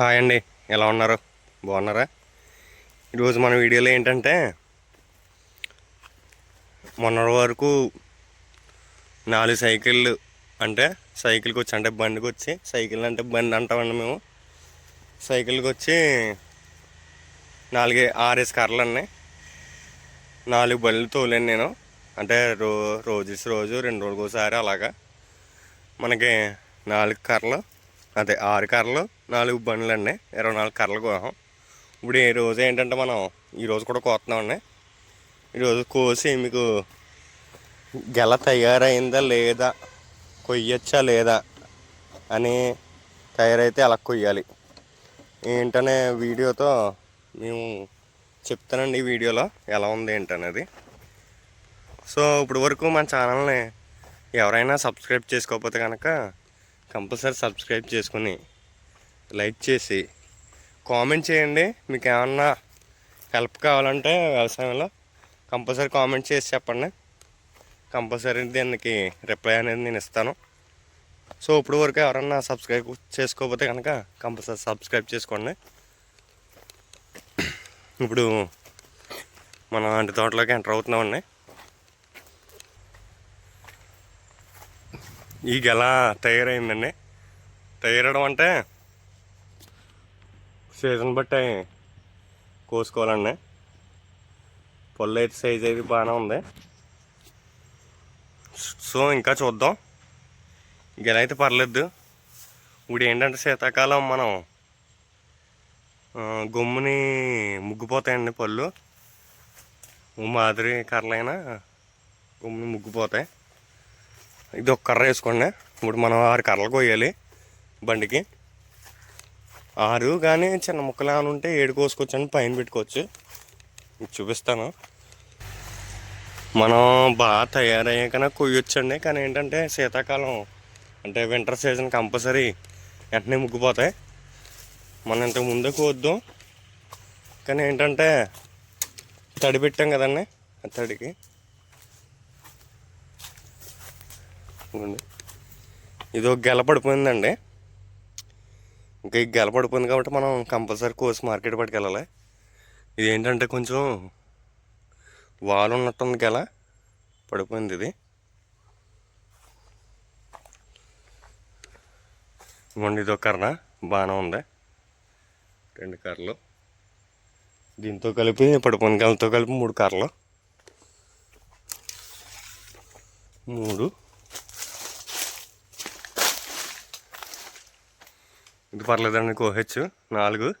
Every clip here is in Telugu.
హాయ్ అండి. ఎలా ఉన్నారు? బాగున్నారా? ఈరోజు మన వీడియోలో ఏంటంటే మొన్నటి వరకు నాలుగు సైకిళ్ళు అంటే సైకిల్కి వచ్చి అంటే బండికి వచ్చి సైకిల్ అంటే బండి అంటామండి మేము. సైకిల్కి వచ్చి నాలుగే ఆర్ఎస్ కర్రలు అన్నీ. నాలుగు బండ్లు తోలేను నేను. అంటే రో రోజు రోజు రెండు రోజులకోసారి ఒకసారి అలాగా. మనకి నాలుగు కర్రలు అదే ఆరు కర్రలు నాలుగు బండ్లు అండి ఇరవై నాలుగు కర్రలు కోసం ఇప్పుడు ఈ రోజు ఏంటంటే మనం ఈరోజు కూడా కోస్తున్నామండి ఈరోజు కోసి మీకు గెల తయారైందా లేదా కొయ్యొచ్చా లేదా అని తయారైతే అలా కొయ్యాలి. ఏంటనే వీడియోతో మేము చెప్తానండి ఈ వీడియోలో ఎలా ఉంది ఏంటనేది. సో ఇప్పుడు వరకు మన ఛానల్ని ఎవరైనా సబ్స్క్రైబ్ చేసుకోకపోతే కనుక కంపల్సరీ సబ్స్క్రైబ్ చేసుకుని లైక్ చేసి కామెంట్ చేయండి. మీకు ఏమన్నా హెల్ప్ కావాలంటే వ్యవసాయంలో కంపల్సరీ కామెంట్ చేసి చెప్పండి. కంపల్సరీ దీనికి రిప్లై అనేది నేను ఇస్తాను. సో ఇప్పుడు వరకు ఎవరన్నా సబ్స్క్రైబ్ చేసుకోకపోతే కనుక కంపల్సరీ సబ్స్క్రైబ్ చేసుకోండి. ఇప్పుడు మనం అంటి తోటలోకి ఎంటర్ అవుతున్నామండి. ఈ గెల తయారైందండి? తయారడం అంటే సీజన్ బట్టి కోసుకోవాలండి. పళ్ళు అయితే సైజ్ అయితే బాగానే ఉంది. సో ఇంకా చూద్దాం. గెల అయితే పర్లేదు. ఇప్పుడు ఏంటంటే శీతాకాలం మనం ఆ, గమ్ముని ముగ్గిపోతాయండి పళ్ళు. మాదిరి కర్రలైనా గమ్ముని ముగ్గిపోతాయి. ఇది ఒక కర్ర వేసుకోండి. ఇప్పుడు మనం ఆరు కర్రలు కొయ్యాలి బండికి. ఆరు కానీ చిన్న ముక్కలు ఏమైనా ఉంటే ఏడు కోసుకోవచ్చు అని పైన పెట్టుకోవచ్చు. చూపిస్తాను. మనం బాగా తయారయ్యాకనే కొయ్యొచ్చండి. కానీ ఏంటంటే శీతాకాలం అంటే వింటర్ సీజన్ కంపల్సరీ వెంటనే ముగ్గిపోతాయి. మనం ఇంతకు ముందే కోద్దాం. కానీ ఏంటంటే తడి పెట్టాం కదండి తడికి. ఇదిగోండి. ఇది ఒక గెల పడిపోయిందండి. ఇంకా ఈ గెల పడిపోయింది కాబట్టి మనం కంపల్సరీ కోసి మార్కెట్ పట్టుకెళ్ళాలి. ఇది ఏంటంటే కొంచెం వాలు ఉన్నట్టుంది గెల. పడిపోయింది ఇది. ఇవ్వండి ఇది ఒక కర్ర. బాగానే ఉంది. రెండు కర్రలు. దీంతో కలిపి పడిపోయిన గెలతో కలిపి మూడు కర్రలు. మూడు. ఇది పర్లేదండి కోహెచ్చు నాలుగు.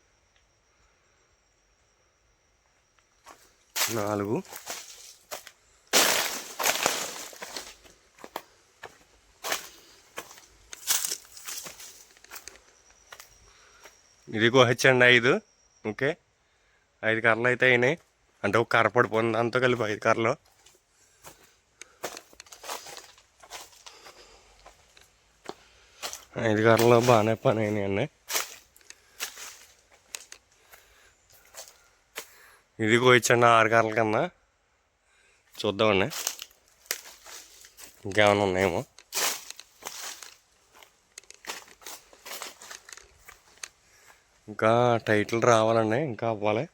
నాలుగు. ఇది కోహెచ్ అండి ఐదు. ఓకే. ఐదు కర్రలు అయితే అయినాయి. అంటే ఒక కర్ర పడిపోయింది. దాంతో కలిపి ఐదు కర్రలు. ఐదు కర్రలు బాగానే పని అయినాయండి ఇది కోయించండి ఆరు కర్రల కన్నా. చూద్దామండి. ఇంకేమైనా ఉన్నాయేమో. ఇంకా టైటిల్ రావాలండి ఇంకా అవ్వాలి.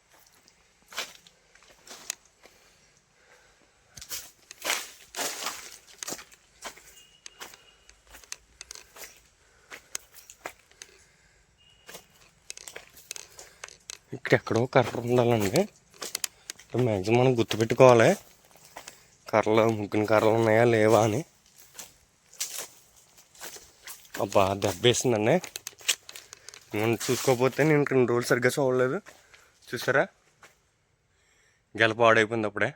ఇక్కడ ఎక్కడో కర్ర ఉండాలండి. మ్యాక్సిమం మనం గుర్తుపెట్టుకోవాలి కర్రలు ముగ్గున కర్రలు ఉన్నాయా లేవా అని. అబ్బా దెబ్బేసిందండి. నేను చూసుకోకపోతే నేను రెండు రోజులు సరిగ్గా చూడలేదు. చూసారా? గెలప పాడైపోయింది అప్పుడే.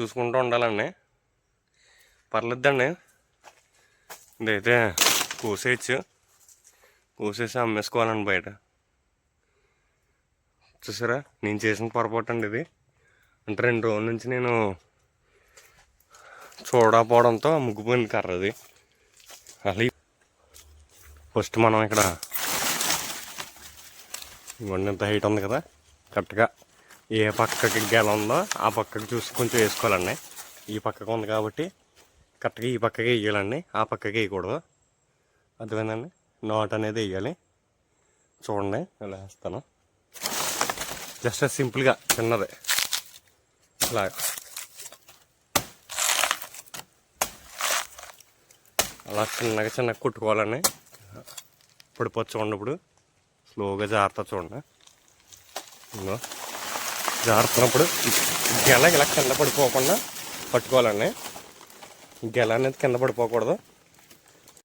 చూసుకుంటూ ఉండాలండి. పర్లేదండి. ఇదైతే కోసేయచ్చు. కోసేసి అమ్మేసుకోవాలండి బయట. చూసారా? నేను చేసిన పొరపాటు అండి ఇది. అంటే రెండు రోజుల నుంచి నేను చూడకపోవడంతో ముగ్గుపోయింది కర్ర అది. అలా ఫస్ట్ మనం ఇక్కడ ఇవన్నీ ఇంత హైట్ ఉంది కదా. కరెక్ట్గా ఏ పక్కకి గెల ఉందో ఆ పక్కకి చూసి కొంచెం వేసుకోవాలండి. ఈ పక్కకు ఉంది కాబట్టి కరెక్ట్గా ఈ పక్కకి వేయాలండి. ఆ పక్కకి వేయకూడదు. అర్థమైందండి? నాట్ అనేది వేయాలి. చూడండి ఇలా వేస్తాను. జస్ట్ సింపుల్గా చిన్నది. అలాగా అలా చిన్నగా చిన్నగా కుట్టుకోవాలని పడిపోతే చూడండి ఇప్పుడు స్లోగా జాగ్రత్త చూడండి. ఇంకో జారుతున్నప్పుడు గెల ఇలా కింద పడిపోకుండా పట్టుకోవాలండి. గెల అనేది కింద పడిపోకూడదు.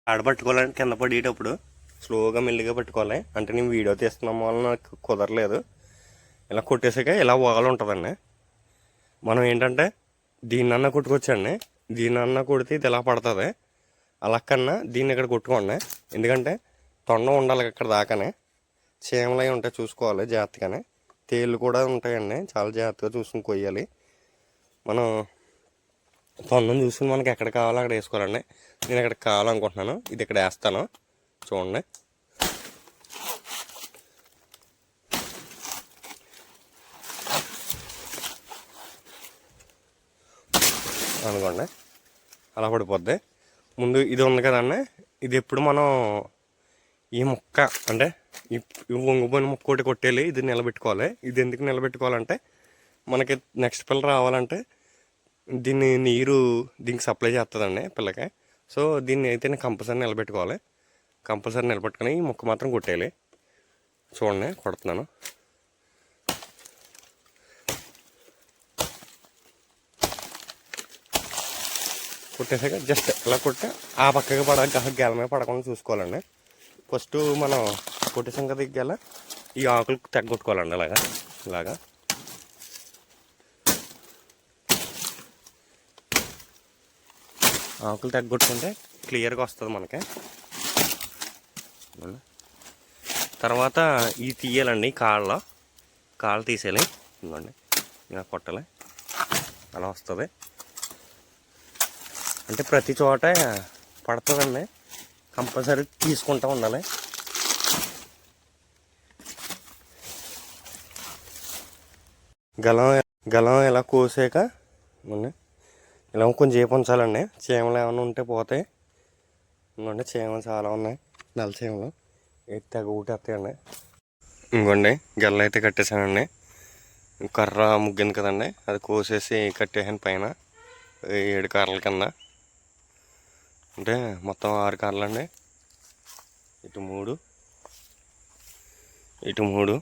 ఆడ పట్టుకోవాలని కింద పడేటప్పుడు స్లోగా మెల్లిగా పట్టుకోవాలి. అంటే నేను వీడియో తీస్తున్నాం వల్ల నాకు కుదరలేదు. ఇలా కొట్టేసాక ఇలా వాలు ఉంటుందండి. మనం ఏంటంటే దీన్నన్నా కొట్టుకోవచ్చండి దీన్నన్నా కొడితే ఇది ఇలా పడుతుంది. అలా కన్నా దీన్ని ఇక్కడ కొట్టుకోండి. ఎందుకంటే తొండ ఉండాలి ఇక్కడ దాకానే. చీమలై అవి ఉంటాయి చూసుకోవాలి జాగ్రత్తగానే. తేళ్ళు కూడా ఉంటాయండి. చాలా జాగ్రత్తగా చూసుకుని కొయ్యాలి. మనం తొండం చూసుకుని మనకి ఎక్కడ కావాలో అక్కడ వేసుకోవాలండి. నేను ఇక్కడ కావాలనుకుంటున్నాను. ఇది ఇక్కడ వేస్తాను. చూడండి. అనుకోండి. అలా పడిపోద్ది. ముందు ఇది ఉంది కదండి ఇది ఎప్పుడు మనం ఈ ముక్క అంటే ఈ వంగిపోయిన ముక్క ఒకటి కొట్టేయాలి ఇది నిలబెట్టుకోవాలి. ఇది ఎందుకు నిలబెట్టుకోవాలంటే మనకి నెక్స్ట్ పిల్ల రావాలంటే దీన్ని నీరు దీనికి సప్లై చేస్తుందండి పిల్లకి. సో దీన్ని అయితే నేను కంపల్సరీ నిలబెట్టుకోవాలి. కంపల్సరీ నిలబెట్టుకొని ఈ ముక్క మాత్రం కొట్టేయాలి. చూడండి కొడుతున్నాను. కొట్టేసాక జస్ట్ ఇలా కొట్టి ఆ పక్కకి పడక గెల మీద పడకుండా చూసుకోవాలండి. ఫస్ట్ మనం కొట్టేసాం కదా ఈ గెల ఈ ఆకులు తెగ్గొట్టుకోవాలండి అలాగా. ఇలాగా. ఆకులు తగ్గొట్టుకుంటే క్లియర్గా వస్తుంది మనకి. తర్వాత ఇది తీయాలండి కాళ్ళ. కాళ్ళు తీసేయాలి. ఇదిగోండి. ఇలా కొట్టాలి. అలా వస్తుంది. అంటే ప్రతి చోట పడుతుందండి. కంపల్సరీ తీసుకుంటూ ఉండాలి. గలం గలం ఇలా కోసాక ఇలా కొంచెంసేపు ఉంచాలండి చీమలు ఏమైనా ఉంటే పోతాయి. ఇంకోండి చీమలు చాలా ఉన్నాయి. నల్ల చీమలు. ఎత్తి తెగ ఊటేస్తాయండి. ఇంకోండి గెల్ల అయితే కట్టేసానండి కర్ర ముగ్గింది కదండి. అది కోసేసి కట్టేసాను పైన. ఏడు కర్రల కింద. అంటే మొత్తం ఆరు కర్రలు అండి. ఇటు మూడు ఇటు మూడు.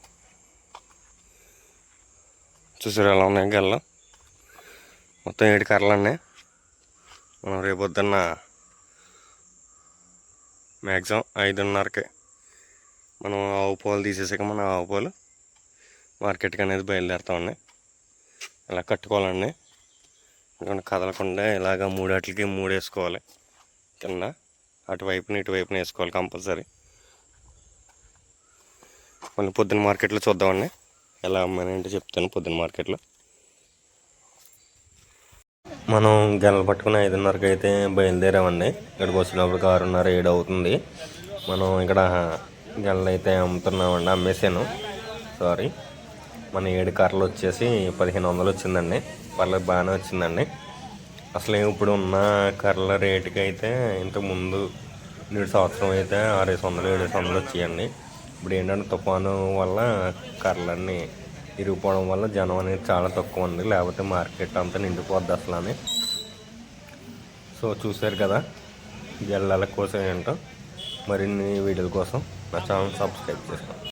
చూసారు ఎలా ఉన్నాయి గల్లం? మొత్తం ఏడు కర్రలు అండి. మనం రేపు పొద్దున్న మ్యాక్సిమం ఐదున్నరకి మనం ఆవు పాలు తీసేసాక మనం ఆవు పాలు మార్కెట్కి అనేది బయలుదేరుతామండి ఇలా కట్టుకోవాలండి. ఎందుకంటే కదలకుండా ఇలాగ మూడాటికి మూడు వేసుకోవాలి. కింద అటువైపున ఇటువైపున వేసుకోవాలి కంపల్సరీ. మళ్ళీ పొద్దున్న మార్కెట్లో చూద్దామండి. ఎలా అమ్మని అంటే చెప్తాను పొద్దున్న మార్కెట్లో. మనం గెలలు పట్టుకుని ఐదున్నరకు అయితే బయలుదేరామండి. ఇక్కడికి వచ్చినప్పుడు ఆరున్నర ఏడు అవుతుంది. మనం ఇక్కడ గెలలు అయితే అమ్ముతున్నామండి అమ్మేసాను సారీ మన ఏడు కర్రలు వచ్చేసి పదిహేను వందలు వచ్చిందండి. పర్లేదు బాగానే వచ్చిందండి. అసలు ఇప్పుడు ఉన్న కర్రల రేటుకి అయితే ఇంతకుముందు నేడు సంవత్సరం అయితే ఆరేసి వందలు ఏడు వందలు వచ్చాయండి. ఇప్పుడు ఏంటంటే తుఫాను వల్ల కర్రలన్నీ ఇరిగిపోవడం వల్ల జనం అనేది చాలా తక్కువ ఉంది. లేకపోతే మార్కెట్ అంతా నిండిపోద్ది అసలు అని సో చూశారు కదా జల్లాల కోసం ఏంటో. మరిన్ని వీడియోల కోసం నా ఛానల్ సబ్స్క్రైబ్ చేసుకోండి.